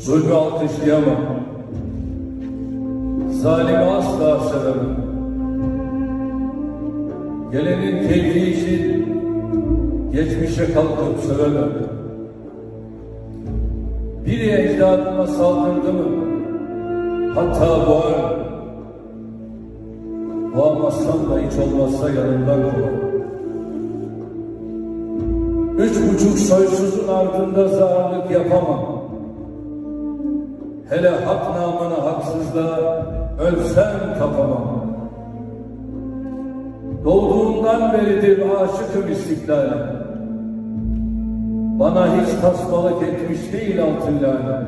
Zulmü alkışlayamam. Zalimi asla sevemem. Gelenin keyfi için geçmişe kalkıp sövemem. Biri ecdadıma saldırdı mı? Hatta boğar. Boğamazsam da hiç olmazsa yanımdan kovar. Üç buçuk soysuzun ardında zararlık yapamam. Hele hak namına haksızlığa ölsem kapamam. Doğduğumdan beridir aşıkım istiklale. Bana hiç tasmalık etmiş değil altın lale.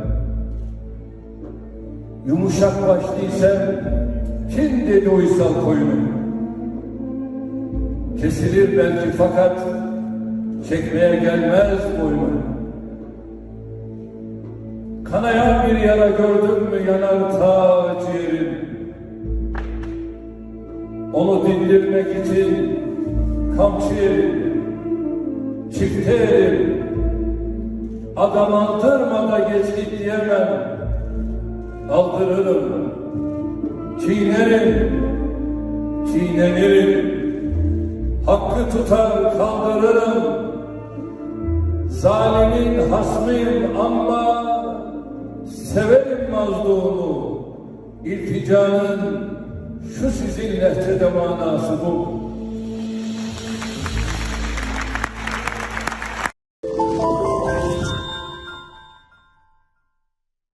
Yumuşak başlıysam kim dedi uysal koyunum? Kesilir belki fakat çekmeye gelmez boynum. Kanayan bir yara gördün mü yanar ta ciğerim. Onu dindirmek için kamçı çifte yerim. Adam aldırma da geç git diyemem. Aldırırım, çiğnerim, çiğnenirim. Hakkı tutar kaldırırım. Zalimin hasmıyım ama severim mazlumu. İlticanın şu sizin lehçede manası bu.